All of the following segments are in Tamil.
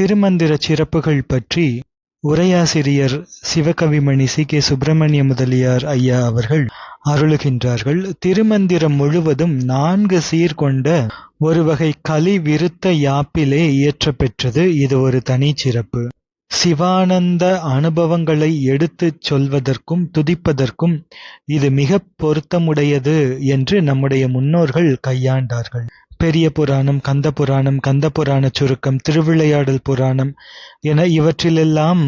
திருமந்திர சிறப்புகள் பற்றி உரையாசிரியர் சிவகவிமணி சி. கே. சுப்பிரமணிய முதலியார் ஐயா அவர்கள் அருளுகின்றார்கள். திருமந்திரம் முழுவதும் நான்கு சீர் கொண்ட ஒரு வகை கலி விருத்த யாப்பிலே இயற்றப்பெற்றது. இது ஒரு தனிச்சிறப்பு சிவானந்த அனுபவங்களை எடுத்துச் சொல்வதற்கும் துதிப்பதற்கும் இது மிக பொருத்தமுடையது என்று நம்முடைய முன்னோர்கள் கையாண்டார்கள். பெரிய புராணம் கந்த புராணம் கந்த புராண சுருக்கம் திருவிளையாடல் புராணம் என இவற்றிலெல்லாம்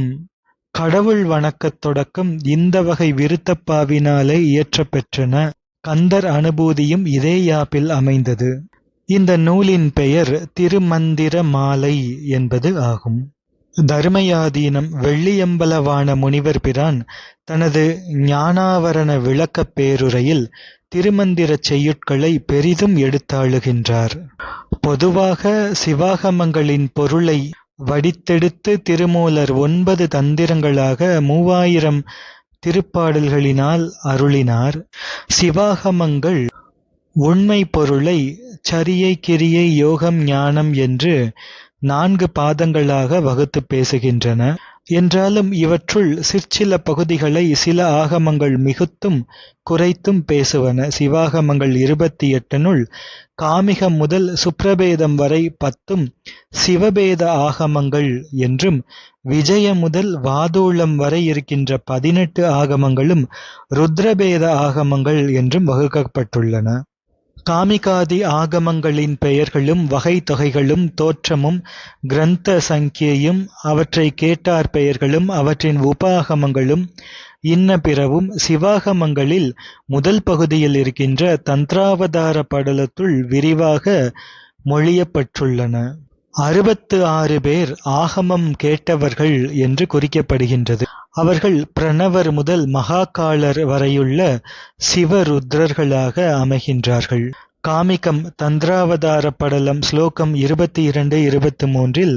கடவுள் வணக்கத் தொடக்கம் இந்த வகை விருத்தப்பாவினாலே இயற்றப்பெற்றன. கந்தர் அனுபூதியும் இதே யாப்பில் அமைந்தது. இந்த நூலின் பெயர் திருமந்திர மாலை என்பது ஆகும். தர்மயாதீனம் வெள்ளியம்பலவான முனிவர் பிரான் தனது ஞானாவரண விளக்கப் பேருரையில் திருமந்திரச் செய்யுட்களை பெரிதும் எடுத்தாளுகின்றார். பொதுவாக சிவாகமங்களின் பொருளை வடித்தெடுத்து திருமூலர் ஒன்பது தந்திரங்களாக மூவாயிரம் திருப்பாடல்களினால் அருளினார். சிவாகமங்கள் உண்மை பொருளை சரியை கிரியை யோகம் ஞானம் என்று நான்கு பாதங்களாக வகுத்துப் பேசுகின்றன. என்றாலும் இவற்றுள் சிற்சில பகுதிகளை சில ஆகமங்கள் மிகுத்தும் குறைத்தும் பேசுவன. சிவாகமங்கள் இருபத்தி எட்டுனுள் காமிகம் முதல் சுப்ரபேதம் வரை பத்தும் சிவபேத ஆகமங்கள் என்றும் விஜய முதல் வாதூளம் வரை இருக்கின்ற பதினெட்டு ஆகமங்களும் ருத்ரபேத ஆகமங்கள் என்றும் வகுக்கப்பட்டுள்ளன. காமிகாதி ஆகமங்களின் பெயர்களும் வகை தொகைகளும் தோற்றமும் கிரந்த சங்கியையும் அவற்றை கேட்டார் பெயர்களும் அவற்றின் உபாகமங்களும் இன்ன பிறவும் சிவாகமங்களில் முதல் பகுதியில் இருக்கின்ற தந்திராவதார படலத்துள் விரிவாக மொழியப்பட்டுள்ளன. அறுபத்து ஆறு பேர் ஆகமம் கேட்டவர்கள் என்று குறிக்கப்படுகின்றது. அவர்கள் பிரணவர் முதல் மகாகாலர் வரையுள்ள சிவருத்ரர்களாக அமைகின்றார்கள். காமிகம் தந்திராவதார படலம் ஸ்லோகம் இருபத்தி இரண்டு இருபத்தி மூன்றில்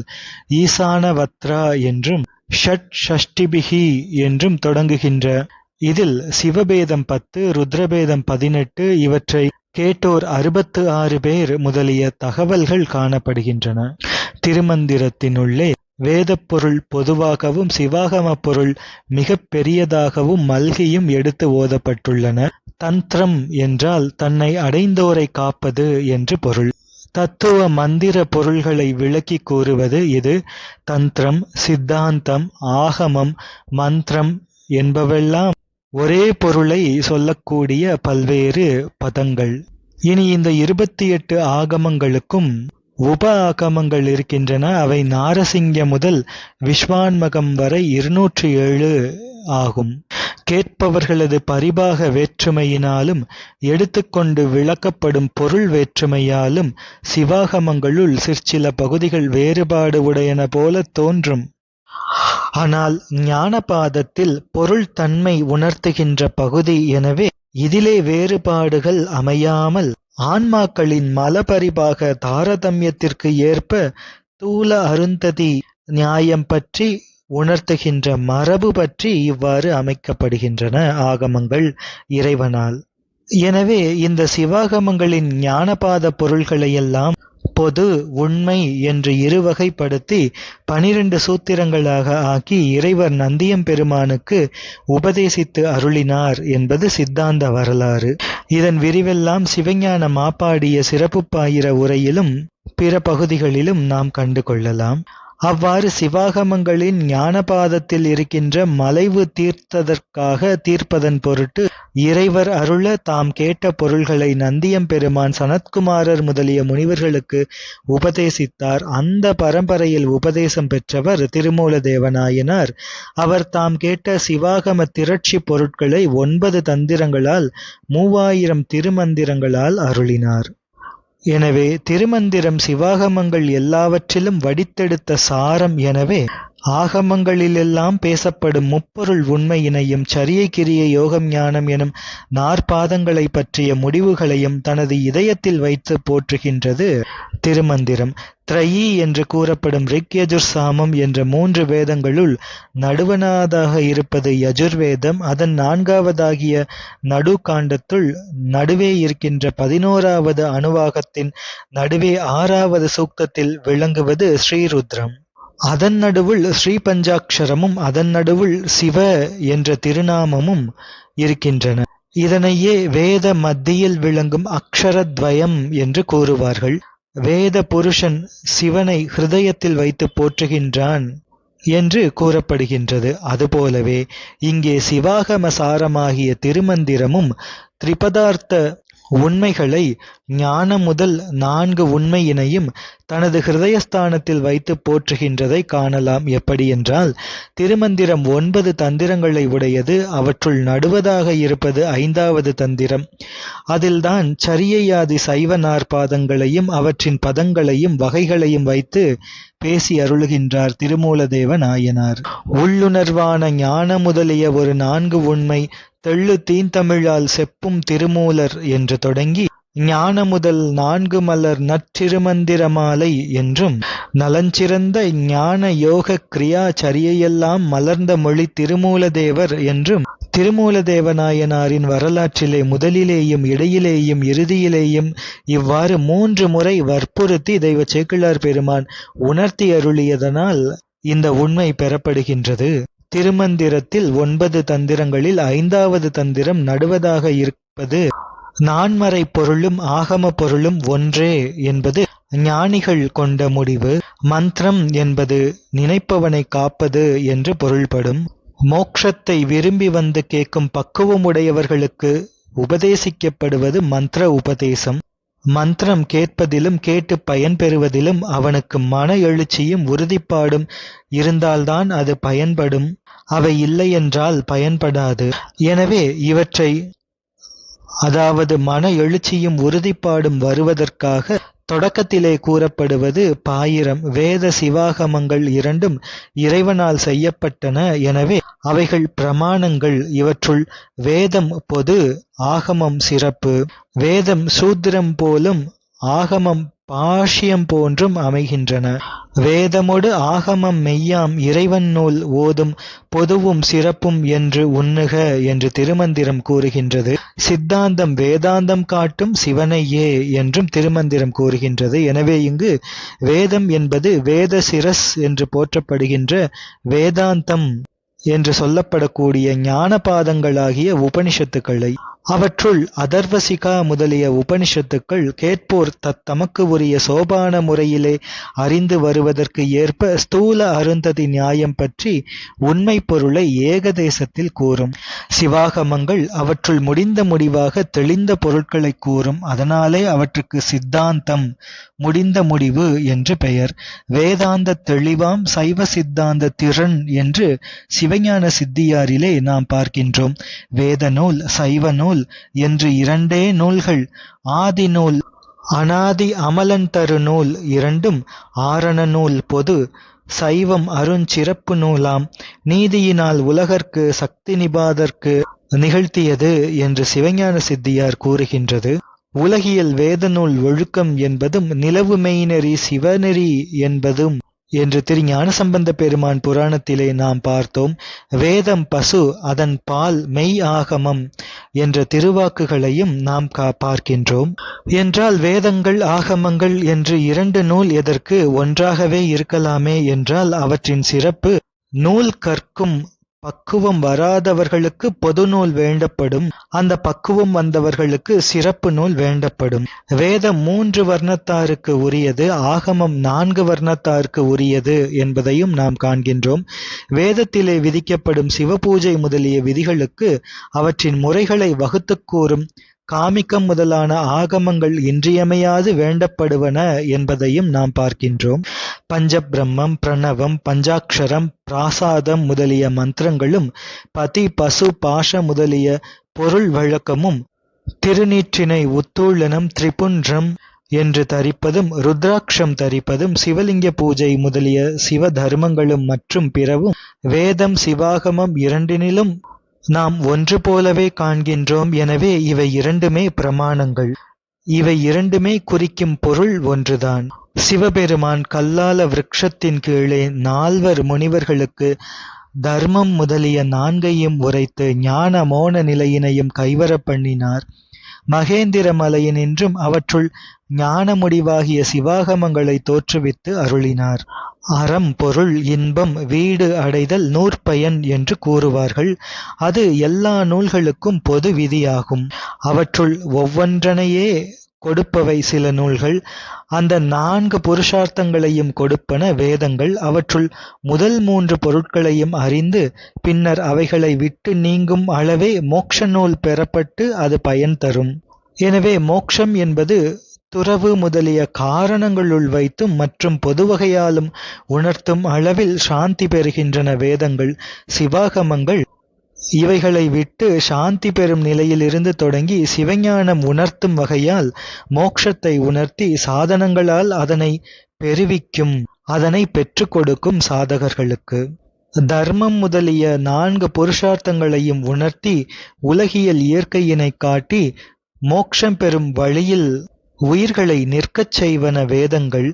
ஈசானவத்ரா என்றும் ஷட் ஷஷ்டிபிகி என்றும் தொடங்குகின்ற இதில் சிவபேதம் பத்து ருத்ரபேதம் பதினெட்டு இவற்றை கேட்டோர் அறுபத்து ஆறு பேர் முதலிய தகவல்கள் காணப்படுகின்றன. திருமந்திரத்தினுள்ளே வேதப் பொருள் பொதுவாகவும் சிவாகம பொருள் மிகப் பெரியதாகவும் மல்கியும் எடுத்து ஓதப்பட்டுள்ளன. தந்திரம் என்றால் தன்னை அடைந்தோரை காப்பது என்று பொருள். தத்துவ மந்திர பொருள்களை விளக்கி கூறுவது இது. தந்திரம் சித்தாந்தம் ஆகமம் மந்திரம் என்பவெல்லாம் ஒரே பொருளை சொல்லக்கூடிய பல்வேறு பதங்கள். இனி இந்த இருபத்தி எட்டு ஆகமங்களுக்கும் உப ஆகமங்கள் இருக்கின்றன. அவை நாரசிங்க முதல் விஸ்வான்மகம் வரை இருநூற்றி ஏழு ஆகும். கேட்பவர்களது பரிபாக வேற்றுமையினாலும் எடுத்துக்கொண்டு விளக்கப்படும் பொருள் வேற்றுமையாலும் சிவாகமங்களுள் சிற்சில பகுதிகள் வேறுபாடு உடையன போல தோன்றும். ஆனால் ஞானபாதத்தில் பொருள் தன்மை உணர்த்துகின்ற பகுதி எனவே இதிலே வேறுபாடுகள் அமையாமல் ஆன்மாக்களின் மலபரிபாக தாரதமியத்திற்கு ஏற்ப தூல அருந்ததி நியாயம் பற்றி உணர்த்துகின்ற மரபு பற்றி இவ்வாறு அமைக்கப்படுகின்றன ஆகமங்கள் இறைவனால். எனவே இந்த சிவாகமங்களின் ஞானபாத பொருள்களையெல்லாம் பொது உண்மை என்று இருவகைப்படுத்தி பனிரெண்டு சூத்திரங்களாக ஆக்கி இறைவர் நந்தியம் பெருமானுக்கு உபதேசித்து அருளினார் என்பது சித்தாந்த வரலாறு. இதன் விரிவெல்லாம் சிவஞான மாப்பாடிய சிறப்பு பாயிர உரையிலும் பிற பகுதிகளிலும் நாம் கண்டு கொள்ளலாம். அவ்வாறு சிவாகமங்களின் ஞானபாதத்தில் இருக்கின்ற மலைவு தீர்த்ததற்காக தீர்ப்பதன் பொருட்டு இறைவர் அருள தாம் கேட்ட பொருள்களை நந்தியம் பெருமான் சனத்குமாரர் முதலிய முனிவர்களுக்கு உபதேசித்தார். அந்த பரம்பரையில் உபதேசம் பெற்றவர் திருமூல தேவநாயனார் அவர் தாம் கேட்ட சிவாகம திரட்சி பொருட்களை ஒன்பது தந்திரங்களால் மூவாயிரம் திருமந்திரங்களால் அருளினார். எனவே திருமந்திரம் சிவாகமங்கள் எல்லாவற்றிலும் வடித்தெடுத்த சாரம் எனவே ஆகமங்களிலெல்லாம் பேசப்படும் முப்பொருள் உண்மையினையும் சரிய கிரிய யோகம் ஞானம் எனும் நாற்பாதங்களை பற்றிய முடிவுகளையும் தனது இதயத்தில் வைத்து போற்றுகின்றது. திருமந்திரம் த்ரயி என்று கூறப்படும் ரிக் யஜுர் சாமம் என்ற மூன்று வேதங்களுள் நடுவனாதாக இருப்பது யஜுர்வேதம். அதன் நான்காவதாகிய நடுகாண்டத்துள் நடுவே இருக்கின்ற பதினோராவது அணுவாகத்தின் நடுவே ஆறாவது சூக்தத்தில் விளங்குவது ஸ்ரீருத்ரம். அதன் நடுவில் ஸ்ரீபஞ்சாக்ஷரமும் அதன் நடுவில் சிவ என்ற திருநாமமும் இருக்கின்றன. இதனையே வேத மத்தியில் விளங்கும் அக்ஷரத்வயம் என்று கூறுவார்கள். வேத புருஷன் சிவனை ஹிருதயத்தில் வைத்து போற்றுகின்றான் என்று கூறப்படுகின்றது. அதுபோலவே இங்கே சிவாகம சாரமாகிய திருமந்திரமும் திரிபதார்த்த உண்மைகளை ஞான முதல் நான்கு உண்மையினையும் தனது ஹிருதயஸ்தானத்தில் வைத்து போற்றுகின்றதை காணலாம். எப்படி என்றால் திருமந்திரம் ஒன்பது தந்திரங்களை உடையது அவற்றுள் நடுவதாக இருப்பது ஐந்தாவது தந்திரம். அதில்தான் சரியையாதி சைவ நாற்பாதங்களையும் அவற்றின் பதங்களையும் வகைகளையும் வைத்து பேசி அருளுகின்றார் திருமூலதேவ நாயனார் உள்ளுணர்வான ஞான முதலிய ஒரு நான்கு உண்மை தெள்ளு தீந்தமிழால் செப்பும் திருமூலர் என்று தொடங்கி ஞான முதல் நான்கு மலர் நற்றிருமந்திரமாலை என்றும் நலஞ்சிறந்த ஞான யோக கிரியா சரியையெல்லாம் மலர்ந்த மொழி திருமூலதேவர் என்றும் திருமூலதேவநாயனாரின் வரலாற்றிலே முதலிலேயும் இடையிலேயும் இறுதியிலேயும் இவ்வாறு மூன்று முறை வற்புறுத்தி தெய்வ சேக்கிழார் பெருமான் உணர்த்தி அருளியதனால் இந்த உண்மை பெறப்படுகின்றது. திருமந்திரத்தில் ஒன்பது தந்திரங்களில் ஐந்தாவது தந்திரம் நடுவதாக இருப்பது நான்மறை பொருளும் ஆகம பொருளும் ஒன்றே என்பது ஞானிகள் கொண்ட முடிவு. மந்திரம் என்பது நினைப்பவனை காப்பது என்று பொருள்படும். மோக்ஷத்தை விரும்பி வந்து கேட்கும் பக்குவமுடையவர்களுக்கு உபதேசிக்கப்படுவது மந்திர உபதேசம். மந்திரம் கேட்பதிலும் கேட்டு பயன் பெறுவதிலும் அவனுக்கு மன எழுச்சியும் உறுதிப்பாடும் இருந்தால்தான் அது பயன்படும். அவை இல்லையென்றால் பயன்படாது. எனவே இவற்றை அதாவது மன எழுச்சியும் உறுதிப்பாடும் வருவதற்காக தொடக்கத்திலே கூறப்படுவது பாயிரம். வேத சிவாகமங்கள் இரண்டும் இறைவனால் செய்யப்பட்டன. எனவே அவைகள் பிரமாணங்கள். இவற்றுள் வேதம் பொது ஆகமம் சிறப்பு. வேதம் சூத்திரம் போலும் ஆகமம் பாஷ்யம் போன்றும் அமைகின்றன. வேதமொடு ஆகமம் மெய்யாம் இறைவன் நூல் ஓதும் பொதுவும் சிறப்பும் என்று உண்ணுக என்று திருமந்திரம் கூறுகின்றது. சித்தாந்தம் வேதாந்தம் காட்டும் சிவனையே என்றும் திருமந்திரம் கூறுகின்றது. எனவே இங்கு வேதம் என்பது வேத சிரஸ் என்று போற்றப்படுகின்ற வேதாந்தம் என்று சொல்லப்படக்கூடிய ஞான பாதங்களாகிய உபனிஷத்துக்களை அவற்றுள் அதர்வசிகா முதலிய உபனிஷத்துக்கள் கேட்போர் தத்தமக்கு உரிய சோபான முறையிலே அறிந்து வருவதற்கு ஏற்ப ஸ்தூல அருந்ததி நியாயம் பற்றி உண்மை பொருளை ஏகதேசத்தில் கூறும். சிவாகமங்கள் அவற்றுள் முடிந்த முடிவாக தெளிந்த பொருட்களை கூறும். அதனாலே அவற்றுக்கு சித்தாந்தம் முடிந்த முடிவு என்று பெயர். வேதாந்த தெளிவாம் சைவ சித்தாந்த திறன் என்று சிவஞான சித்தியாரிலே நாம் பார்க்கின்றோம். வேத நூல் சைவ நூல் நூல் என்று இரண்டே நூல்கள். ஆதி நூல் அனாதி அமலன் தரு நூல் இரண்டும் ஆரண நூல் பொது சைவம் அருஞ்சிறப்பு நூலாம். நீதியினால் உலகற்கு சக்தி நிபாதற்கு நிகழ்த்தியது என்று சிவஞான சித்தியார் கூறுகின்றது. உலகியல் வேத நூல் ஒழுக்கம் என்பதும் நிலவு மெய்நெறி சிவநெறி என்பதும் என்று திரு ஞானசம்பந்த பெருமான் புராணத்திலே நாம் பார்த்தோம். வேதம் பசு அதன் பால் மெய் ஆகமம். என்ற திருவாக்குகளையும் நாம் கா பார்க்கின்றோம். என்றால் வேதங்கள் ஆகமங்கள் என்று இரண்டு நூல் எதற்கு ஒன்றாகவே இருக்கலாமே என்றால் அவற்றின் சிறப்பு நூல் கற்கும் பக்குவம் வராதவர்களுக்கு பொது நூல் வேண்டப்படும். அந்த பக்குவம் வந்தவர்களுக்கு சிறப்பு நூல் வேண்டப்படும். வேதம் மூன்று வர்ணத்தாருக்கு உரியது ஆகமம் நான்கு வர்ணத்தாருக்கு உரியது என்பதையும் நாம் காண்கின்றோம். வேதத்திலே விதிக்கப்படும் சிவபூஜை முதலிய விதிகளுக்கு அவற்றின் முறைகளை வகுத்துக் கூறும் காமிக்கம் முதலான ஆகமங்கள் இன்றியமையாது வேண்டப்படுவன என்பதையும் நாம் பார்க்கின்றோம். பஞ்சபிரம்மம் பிரணவம் பஞ்சாக்ஷரம் பிராசாதம் முதலிய மந்திரங்களும் பதி பசு பாஷ முதலிய பொருள் வழக்கமும் திருநீற்றினை உத்தூளனம் திரிபுன்றம் என்று தரிப்பதும் ருத்ராட்சம் தரிப்பதும் சிவலிங்க பூஜை முதலிய சிவ தர்மங்களும் மற்றும் பிறவும் வேதம் சிவாகமம் இரண்டினிலும் நாம் ஒன்று போலவே காண்கின்றோம். எனவே இவை இரண்டுமே பிரமாணங்கள். இவை இரண்டுமே குறிக்கும் பொருள் ஒன்றுதான். சிவபெருமான் கல்லால விருட்சத்தின் கீழே நால்வர் முனிவர்களுக்கு தர்மம் முதலிய நான்கையும் உரைத்து ஞான மோன நிலையினையும் கைவர பண்ணினார். மகேந்திர மலையினின்றும் அவற்றுள் ஞான முடிவாகிய சிவாகமங்களை தோற்றுவித்து அருளினார். அறம் பொருள் இன்பம் வீடு அடைதல் நூற்பயன் என்று கூறுவார்கள். அது எல்லா நூல்களுக்கும் பொது விதியாகும். அவற்றுள் ஒவ்வொன்றனையே கொடுப்பவை சில நூல்கள். அந்த நான்கு புருஷார்த்தங்களையும் கொடுப்பன வேதங்கள். அவற்றுள் முதல் மூன்று பொருட்களையும் அறிந்து பின்னர் அவைகளை விட்டு நீங்கும் அளவே மோட்ச நூல் பெறப்பட்டு அது பயன் தரும். எனவே மோக்ஷம் என்பது துறவு முதலிய காரணங்களுள் வைத்தும் மற்றும் பொதுவகையாலும் உணர்த்தும் அளவில் சாந்தி பெறுகின்றன வேதங்கள். சிவாகமங்கள் இவைகளை விட்டு சாந்தி பெறும் நிலையிலிருந்து தொடங்கி சிவஞானம் உணர்த்தும் வகையால் மோக்ஷத்தை உணர்த்தி சாதனங்களால் அதனை பெருவிக்கும் அதனை பெற்றுக் கொடுக்கும் சாதகர்களுக்கு. தர்மம் முதலிய நான்கு புருஷார்த்தங்களையும் உணர்த்தி உலகியல் இயற்கையினை காட்டி மோக்ஷம் பெறும் வழியில் உயிர்களை நிற்கச் செய்வன வேதங்கள்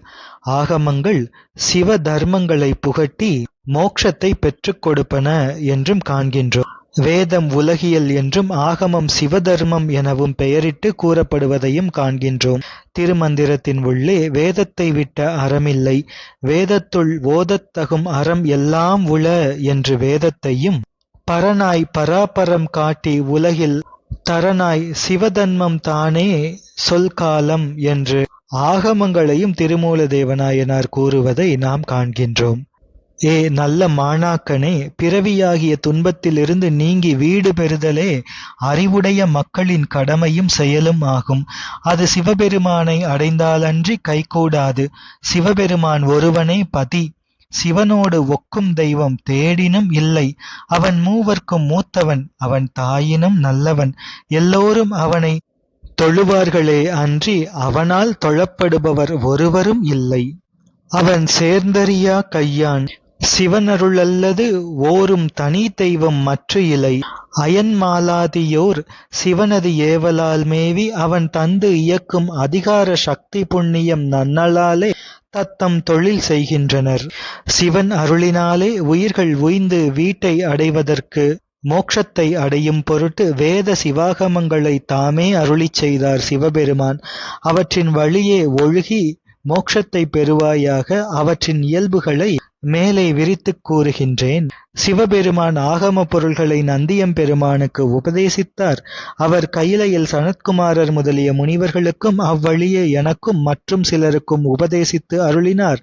ஆகமங்கள் சிவ தர்மங்களை புகட்டி மோக்ஷத்தை பெற்றுக் கொடுப்பன என்றும் காண்கின்றோம். வேதம் உலகியல் என்றும் ஆகமம் சிவதர்மம் எனவும் பெயரிட்டு கூறப்படுவதையும் காண்கின்றோம். திருமந்திரத்தின் உள்ளே வேதத்தை விட்ட அறமில்லை. வேதத்துள் ஓதத்தகும் அறம் எல்லாம் உள என்று வேதத்தையும் பரனாய் பராபரம் காட்டி உலகில் தரனாய் சிவதன்மம் தானே சொல்காலம் என்று ஆகமங்களையும் திருமூலதேவனாயனார் கூறுவதை நாம் காண்கின்றோம். ஏ நல்ல மாணாக்கனே பிறவியாகிய துன்பத்திலிருந்து நீங்கி வீடு பெறுதலே அறிவுடைய மக்களின் கடமையும் செயலும் ஆகும். அது சிவபெருமானை அடைந்தாலன்றி கைகூடாது. சிவபெருமான் ஒருவனே பதி. சிவனோடு ஒக்கும் தெய்வம் தேடினும் இல்லை. அவன் மூவர்க்கும் மூத்தவன் அவன் தாயினும் நல்லவன். எல்லோரும் அவனை தொழுவார்களே அன்றி அவனால் தொழப்படுபவர் ஒருவரும் இல்லை. அவன் சேர்ந்தறியா கையான். சிவனருளல்லது ஓரும் தனி தெய்வம் மற்ற இலை. அயன்மாலாதியோர் சிவனது ஏவலால் மேவி அவன் தந்து இயக்கும் அதிகார சக்தி புண்ணியம் நன்னலாலே தத்தம் தொழில் செய்கின்றனர். சிவன் அருளினாலே உயிர்கள் உய்ந்து வீட்டை அடைவதற்கு மோட்சத்தை அடையும் பொருட்டு வேத சிவாகமங்களை தாமே அருளிச் செய்தார் சிவபெருமான். அவற்றின் வழியே ஒழுகி மோட்சத்தை பெறுவாயாக அவற்றின் இயல்புகளை மேலே விரித்துக் கூறுகின்றேன். சிவபெருமான் ஆகம பொருள்களை நந்தியம் பெருமானுக்கு உபதேசித்தார். அவர் கையிலையில் சனத்குமாரர் முதலிய முனிவர்களுக்கும் அவ்வழியே எனக்கும் மற்றும் சிலருக்கும் உபதேசித்து அருளினார்.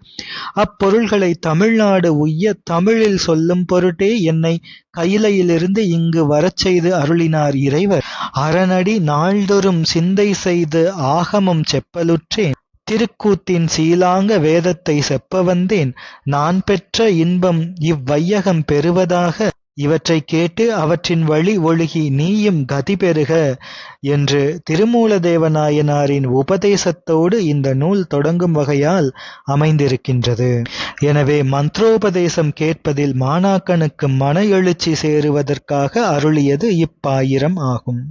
அப்பொருள்களை தமிழ்நாடு உய்ய தமிழில் சொல்லும் பொருட்டே என்னை கையிலையிலிருந்து இங்கு வரச் செய்து அருளினார் இறைவர். அரணடி நாள்தொறும் சிந்தை செய்து ஆகமம் செப்பலுற்றேன். திருக்கூத்தின் சீலாங்க வேதத்தை செப்ப வந்தேன். நான் பெற்ற இன்பம் இவ்வையகம் பெறுவதாக இவற்றைக் கேட்டு அவற்றின் வழி ஒழுகி நீயும் கதி பெறுக என்று திருமூலதேவநாயனாரின் உபதேசத்தோடு இந்த நூல் தொடங்கும் வகையால் அமைந்திருக்கின்றது. எனவே மந்திரோபதேசம் கேட்பதில் மாணாக்கனுக்கு மன எழுச்சி சேருவதற்காக அருளியது இப்பாயிரம் ஆகும்.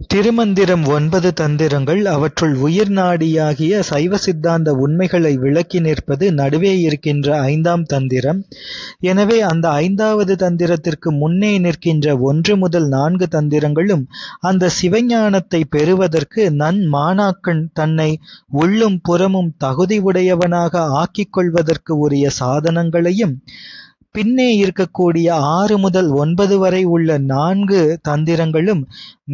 திருமந்திரம் ஒன்பது தந்திரங்கள் அவற்றுள் உயிர் நாடியாகிய சைவ சித்தாந்த உண்மைகளை விளக்கி நிற்பது நடுவே இருக்கின்ற ஐந்தாம் தந்திரம். எனவே அந்த ஐந்தாவது தந்திரத்திற்கு முன்னே நிற்கின்ற ஒன்று முதல் நான்கு தந்திரங்களும் அந்த சிவஞானத்தை பெறுவதற்கு நன் மாணாக்கன் தன்னை உள்ளும் புறமும் தகுதி உடையவனாக ஆக்கிக் கொள்வதற்கு உரிய சாதனங்களையும் பின்னே இருக்கக்கூடிய ஆறு முதல் ஒன்பது வரை உள்ள நான்கு தந்திரங்களும்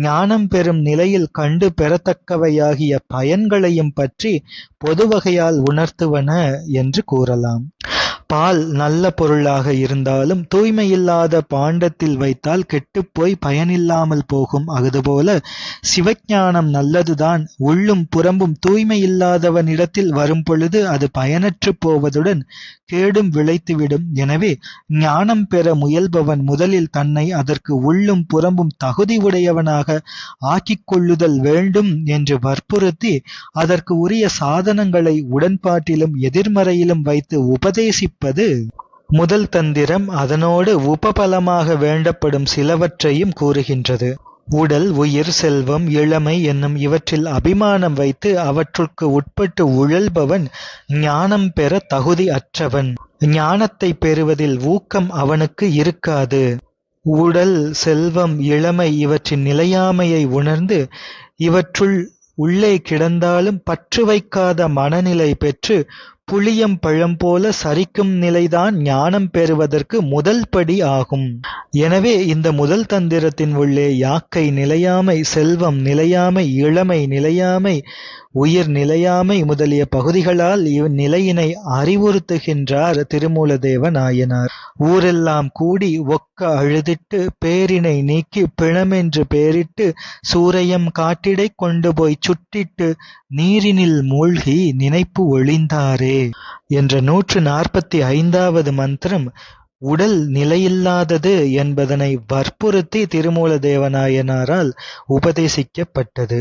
ஞானம் பெறும் நிலையில் கண்டு பெறத்தக்கவையாகிய பயன்களையும் பற்றி பொதுவகையால் உணர்த்துவன என்று கூறலாம். பால் நல்ல பொருளாக இருந்தாலும் தூய்மையில்லாத பாண்டத்தில் வைத்தால் கெட்டுப்போய் பயனில்லாமல் போகும். அதுபோல சிவஞானம் நல்லதுதான். உள்ளும் புறம்பும் தூய்மையில்லாதவனிடத்தில் வரும் பொழுது அது பயனற்று போவதுடன் கேடும் விளைத்துவிடும். எனவே ஞானம் பெற முயல்பவன் முதலில் தன்னை அதற்கு உள்ளும் புறம்பும் தகுதி உடையவனாக ஆக்கிக் கொள்ளுதல் வேண்டும் என்று வற்புறுத்தி அதற்கு உரிய சாதனங்களை உடன்பாட்டிலும் எதிர்மறையிலும் வைத்து உபதேசிப்ப இருப்பது முதல் தந்திரம் அதனோடு உபபலமாக வேண்டப்படும் சிலவற்றையும் கூறுகின்றது. உடல் உயிர் செல்வம் இளமை என்னும் இவற்றில் அபிமானம் வைத்து அவற்றுக்கு உட்பட்டு உழல்பவன் ஞானம் பெற தகுதி அற்றவன். ஞானத்தை பெறுவதில் ஊக்கம் அவனுக்கு இருக்காது. உடல் செல்வம் இளமை இவற்றின் நிலையாமையை உணர்ந்து இவற்றுள் உள்ளே கிடந்தாலும் பற்று வைக்காத மனநிலை பெற்று புளியம் பழம் போல சரிக்கும் நிலைதான் ஞானம் பெறுவதற்கு முதல் படி ஆகும். எனவே இந்த முதல் தந்திரத்தின் உள்ளே யாக்கை நிலையாமை செல்வம் நிலையாமை இளமை நிலையாமை உயிர் நிலையாமை முதலிய பகுதிகளால் இந்நிலையினை அறிவுறுத்துகின்றார் திருமூலதேவ நாயனார் ஊரெல்லாம் கூடி ஒக்க அழுதிட்டு பேரினை நீக்கி பிணமென்று பேரிட்டு சூரையம் காட்டிடை கொண்டு போய் சுட்டிட்டு நீரினில் மூழ்கி நினைப்பு ஒளிந்தாரே என்ற நூற்று நாற்பத்தி ஐந்தாவது மந்திரம் உடல் நிலையில்லாதது என்பதனை வற்புறுத்தி திருமூல தேவநாயனாரால் உபதேசிக்கப்பட்டது.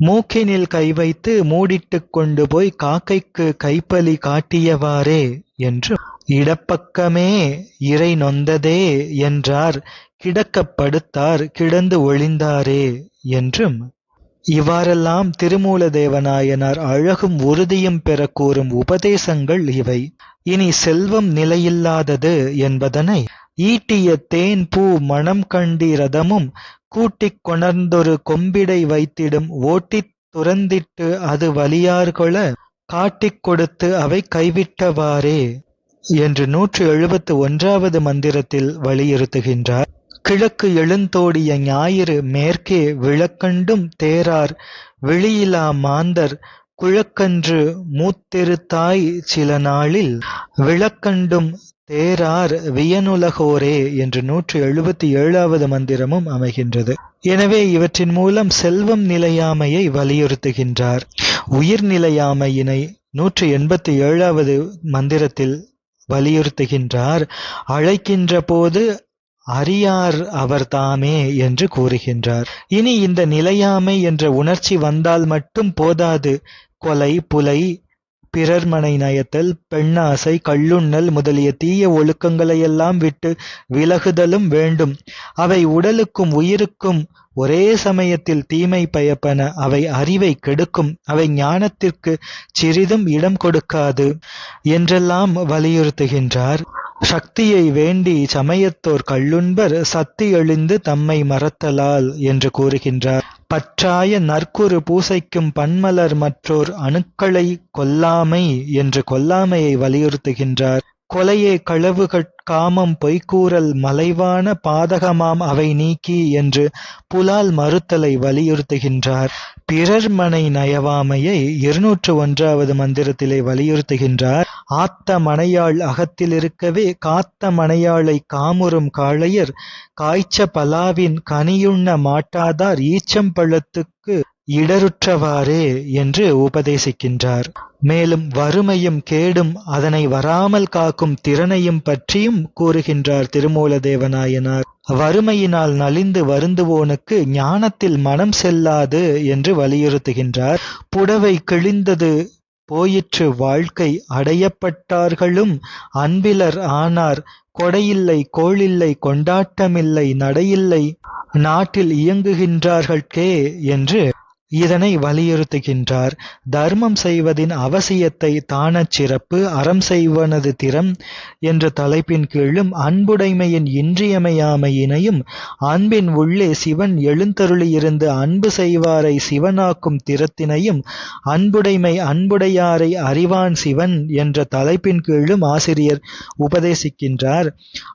மூக்கினில் கை வைத்து மூடிட்டுக் கொண்டு போய் காக்கைக்கு கைப்பலி காட்டியவாறே என்று. இடப்பக்கமே இறை நொந்ததே என்றார். கிடக்கப்படுத்தார் கிடந்து ஒளிந்தாரே என்றும். இவ்வாறெல்லாம் திருமூல தேவநாயனார் அழகும் உறுதியும் பெற கூறும் உபதேசங்கள் இவை. இனி செல்வம் நிலையில்லாதது என்பதனை ஈட்டிய தேன் பூ மணம் கண்டிரதமும் கூட்டிக் கொணர்ந்தொரு கொம்பிடை வைத்திடும் ஓட்டித் துறந்திட்டு அது வலியார்கொள காட்டிக் கொடுத்து அவை கைவிட்டவாறே என்று நூற்று எழுபத்து ஒன்றாவது மந்திரத்தில் வலியுறுத்துகின்றார். கிழக்கு எழுந்தோடிய ஞாயிறு மேற்கே விளக்கண்டும் தேரார். விழியிலா மாந்தர் குழக்கன்று மூத்தெருத்தாய் சில நாளில் விளக்கண்டும் தேரார் வியனுலகோரே என்று நூற்று எழுபத்தி ஏழாவது மந்திரமும் அமைகின்றது. எனவே இவற்றின் மூலம் செல்வம் நிலையாமையை வலியுறுத்துகின்றார். உயிர் நிலையாமையினை நூற்றி எண்பத்தி ஏழாவது மந்திரத்தில் வலியுறுத்துகின்றார். அழைக்கின்ற போது அறியார் அவர் தாமே என்று கூறுகின்றார். இனி இந்த நிலையாமை என்ற உணர்ச்சி வந்தால் மட்டும் போதாது. கொலை புலை பிறர்மனை நயத்தல் பெண்ணாசை கள்ளுண்ணல் முதலிய தீய ஒழுக்கங்களையெல்லாம் விட்டு விலகுதலும் வேண்டும். அவை உடலுக்கும் உயிருக்கும் ஒரே சமயத்தில் தீமை பயப்பன அவை அறிவை கெடுக்கும் அவை ஞானத்திற்கு சிறிதும் இடம் கொடுக்காது என்றெல்லாம் வலியுறுத்துகின்றார். சக்தியை வேண்டி சமயத்தோர் கள்ளுண்பர் சத்தி எழுந்து தம்மை மறத்தலால் என்று கூறுகின்றார். பற்றாய நற்குறு பூசைக்கும் பன்மலர் மற்றோர் அணுக்களை கொல்லாமை என்று கொல்லாமையை வலியுறுத்துகின்றார். கொலையே களவு காமம் பொய்க்கூறல் மலைவான பாதகமாம் அவை நீக்கி என்று புலால் மறுத்தலை வலியுறுத்துகின்றார். பிறர்மனை நயவாமையை இருநூற்று ஒன்றாவது மந்திரத்திலே வலியுறுத்துகின்றார். ஆத்த மனையாள் அகத்திலிருக்கவே காத்த மனையாளை காமுறும் காளையர் காய்ச்ச பலாவின் கனியுண்ண மாட்டாதார் ஈச்சம்பழத்துக்கு இடருற்றவாறே என்று உபதேசிக்கின்றார். மேலும் வறுமையும் கேடும் அதனை வராமல் காக்கும் திறனையும் பற்றியும் கூறுகின்றார் திருமூல தேவநாயனார் வறுமையினால் நலிந்து வருந்துவோனுக்கு ஞானத்தில் மனம் செல்லாது என்று வலியுறுத்துகின்றார். புடவை கிழிந்தது போயிற்று வாழ்க்கை அடையப்பட்டார்களும் அன்பிலர் ஆனார். கொடையில்லை கோளில்லை கொண்டாட்டமில்லை நடையில்லை நாட்டில் இயங்குகின்றார்கள்கே என்று இதனை வலியுறுத்துகின்றார். தர்மம் செய்வதின் அவசியத்தை தானச் சிறப்பு அறம் செய்வனது திறம் என்ற தலைப்பின் கீழும் அன்புடைமையின் இன்றியமையாமையினையும் அன்பின் உள்ளே சிவன் எழுந்தருளியிருந்து அன்பு செய்வாரை சிவனாக்கும் திறத்தினையும் அன்புடைமை அன்புடையாரை அறிவான் சிவன் என்ற தலைப்பின் கீழும் ஆசிரியர் உபதேசிக்கின்றார்.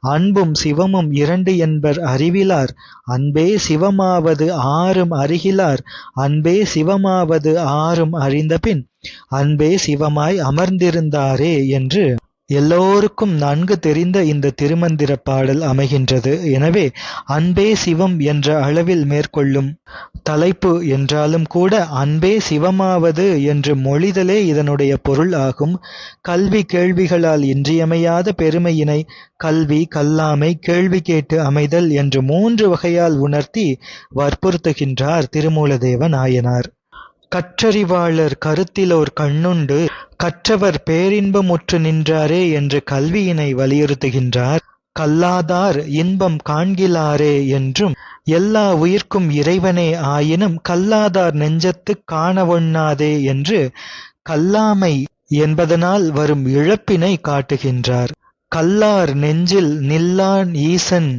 அன்பும் சிவமும் இரண்டு என்பர் அறிவிலார். அன்பே சிவமாவது ஆறும் அறிகிலார். அன்பு சிவமாவது ஆறும் அறிந்தபின் அன்பே சிவமாய் அமர்ந்திருந்தாரே என்று எல்லோருக்கும் நன்கு தெரிந்த இந்த திருமந்திர பாடல் அமைகின்றது. எனவே அன்பே சிவம் என்ற அளவில் மேற்கொள்ளும் தலைப்பு என்றாலும் கூட அன்பே சிவமாவது என்று மொழிதலே இதனுடைய பொருள் ஆகும். கல்வி கேள்விகளால் இன்றியமையாத பெருமையினை கல்வி கல்லாமை கேள்வி கேட்டு அமைதல் என்று மூன்று வகையால் உணர்த்தி வற்புறுத்துகின்றார் திருமூலதேவ நாயனார். கற்றறிவாளர் கருத்திலோர் கண்ணுண்டு கற்றவர் பேரின்பமுற்று நின்றாரே என்று கல்வியினை வலியுறுத்துகின்றார். கல்லாதார் இன்பம் காண்கிலாரே என்றும் எல்லா உயிர்க்கும் இறைவனே ஆயினும் கல்லாதார் நெஞ்சத்துக் காணவொண்ணாதே என்று கல்லாமை என்பதனால் வரும் இழப்பினை காட்டுகின்றார். கல்லார் நெஞ்சில் நில்லான் ஈசன்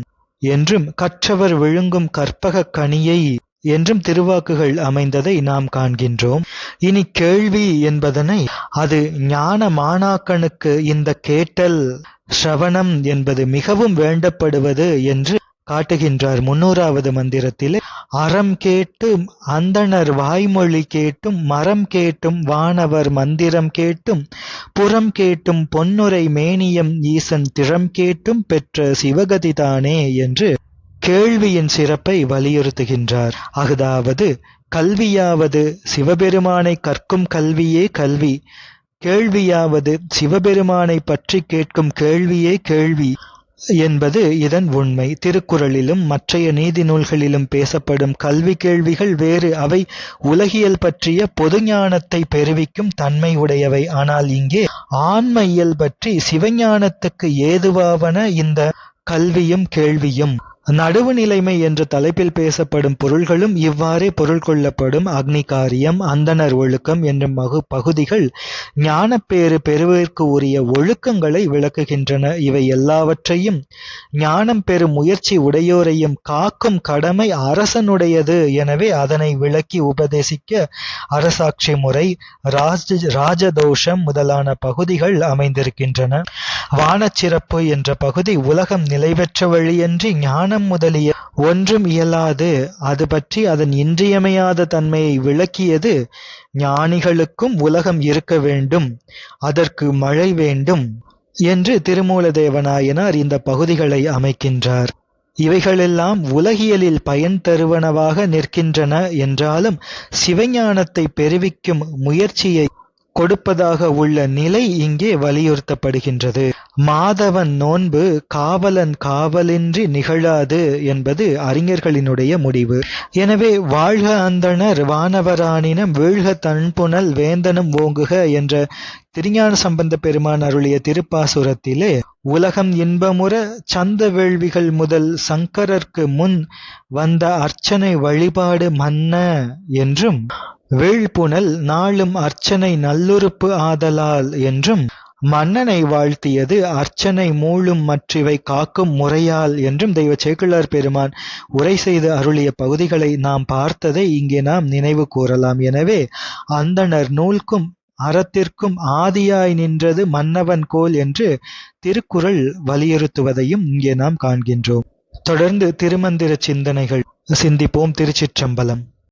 என்றும் கற்றவர் விழுங்கும் கற்பகக் கனியை என்றும் திருவாக்குகள் அமைந்ததை நாம் காண்கின்றோம். இனி கேள்வி என்பதனை அது ஞான மாணாக்கனுக்கு இந்த கேட்டல் ஸ்ரவணம் என்பது மிகவும் வேண்டப்படுவது என்று காட்டுகின்றார் முன்னூறாவது மந்திரத்திலே. அறம் கேட்டும் அந்தணர் வாய்மொழி கேட்டும் மரம் கேட்டும் வானவர் மந்திரம் கேட்டும் புறம் கேட்டும் பொன்னுரை மேனியம் ஈசன் திறம் கேட்டும் பெற்ற சிவகதிதானே என்று கேள்வியின் சிறப்பை வலியுறுத்துகின்றார். அதாவது கல்வியாவது சிவபெருமானை கற்கும் கல்வியே கல்வி. கேள்வியாவது சிவபெருமானை பற்றி கேட்கும் கேள்வியே கேள்வி. என்பது இதன் உண்மை. திருக்குறளிலும் மற்றைய நீதி நூல்களிலும் பேசப்படும் கல்வி கேள்விகள் வேறு. அவை உலகியல் பற்றிய பொது ஞானத்தை பெருவிக்கும் தன்மை உடையவை. ஆனால் இங்கே ஆன்ம இயல் பற்றி சிவஞானத்துக்கு ஏதுவாவன இந்த கல்வியும் கேள்வியும். நடுவு நிலைமை என்ற தலைப்பில் பேசப்படும் பொருள்களும் இவ்வாறே பொருள் கொள்ளப்படும். அக்னி காரியம் அந்தனர் ஒழுக்கம் என்ற மகு பகுதிகள் ஞானப்பேறு பெறுவதற்கு உரிய ஒழுக்கங்களை விளக்குகின்றன. இவை எல்லாவற்றையும் ஞானம் பெறும் முயற்சி உடையோரையும் காக்கும் கடமை அரசனுடையது. எனவே அதனை விளக்கி உபதேசிக்க அரசாட்சி முறை ராஜ ராஜதோஷம் முதலான பகுதிகள் அமைந்திருக்கின்றன. வானச்சிறப்பு என்ற பகுதி உலகம் நிலைபெற்ற வழியன்றி ஞானம் முதலிய ஒன்றும் இயலாது. அது பற்றி அதன் இன்றியமையாத தன்மையை விளக்கியது ஞானிகளுக்கும் உலகம் இருக்க வேண்டும் அதற்கு மழை வேண்டும் என்று திருமூலதேவநாயனார் இந்த பகுதிகளை அமைக்கின்றார். இவைகளெல்லாம் உலகியலில் பயன் தருவனவாக நிற்கின்றன என்றாலும் சிவஞானத்தை பெருவிக்கும் முயற்சியை கொடுப்பதாக உள்ள நிலை இங்கே வலியுறுத்தப்படுகின்றது. மாதவன் நோன்பு காவலன் காவலின்றி நிகழாது என்பது அறிஞர்களினுடைய முடிவு. எனவே வாழ்க அந்தணர் வானவராணினம் வீழ்க தன்புணல் வேந்தனும் ஓங்குக என்ற திருஞான சம்பந்த பெருமான் அருளிய திருப்பாசுரத்திலே உலகம் இன்பமுற சந்த வேள்விகள் முதல் சங்கரர்க்கு முன் வந்த அர்ச்சனை வழிபாடு மன்ன என்றும் வீழ்புணல் நாளும் அர்ச்சனை நல்லுறுப்பு ஆதலால் என்றும் மன்னனை வாழ்த்தியது அர்ச்சனை மூழும் மற்றிவை காக்கும் முறையால் என்றும் தெய்வ சேக்கிழார் பெருமான் உரை செய்து அருளிய பகுதிகளை நாம் பார்த்ததை இங்கே நாம் நினைவு கூறலாம். எனவே அந்தணர் நூல்க்கும் அறத்திற்கும் ஆதியாய் நின்றது மன்னவன் கோல் என்று திருக்குறள் வலியுறுத்துவதையும் இங்கே நாம் காண்கின்றோம். தொடர்ந்து திருமந்திர சிந்தனைகள் சிந்திப்போம் திருச்சிற்றம்பலம்.